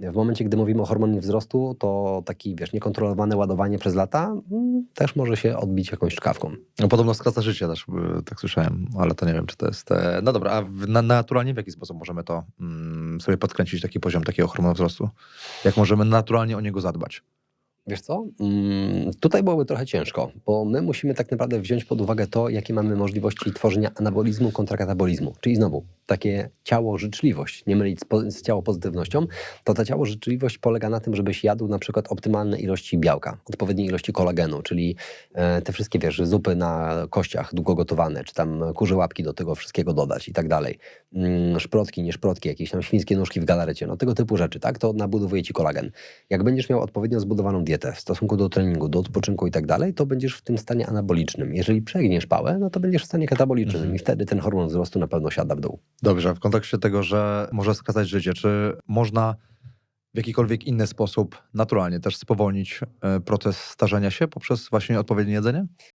W momencie, gdy mówimy o hormonie wzrostu, to taki, wiesz, niekontrolowane ładowanie przez lata mm, też może się odbić jakąś czkawką. No, podobno skraca życie też, y, tak słyszałem, ale to nie wiem, czy to jest... e, No dobra, a w, na, naturalnie w jaki sposób możemy to mm, sobie podkręcić, taki poziom takiego hormonu wzrostu? Jak możemy naturalnie o niego zadbać? Wiesz co? Mm, Tutaj byłoby trochę ciężko, bo my musimy tak naprawdę wziąć pod uwagę to, jakie mamy możliwości tworzenia anabolizmu kontra katabolizmu. Czyli znowu, takie ciało życzliwość, nie mylić z, z ciało pozytywnością, to ta ciało życzliwość polega na tym, żebyś jadł na przykład optymalne ilości białka, odpowiedniej ilości kolagenu, czyli e, te wszystkie, wiesz, zupy na kościach długo gotowane, czy tam kurze łapki do tego wszystkiego dodać i tak dalej. Mm, szprotki, nie szprotki, jakieś tam świńskie nóżki w galarecie, no tego typu rzeczy, tak? To nabudowuje ci kolagen. Jak będziesz miał odpowiednio zbudowaną dietę w stosunku do treningu, do odpoczynku i tak dalej, to będziesz w tym stanie anabolicznym. Jeżeli przegniesz pałę, no to będziesz w stanie katabolicznym Mhm. i wtedy ten hormon wzrostu na pewno siada w dół. Dobrze, w kontekście tego, że może skazać życie, czy można w jakikolwiek inny sposób naturalnie też spowolnić e, proces starzenia się poprzez właśnie odpowiednie jedzenie?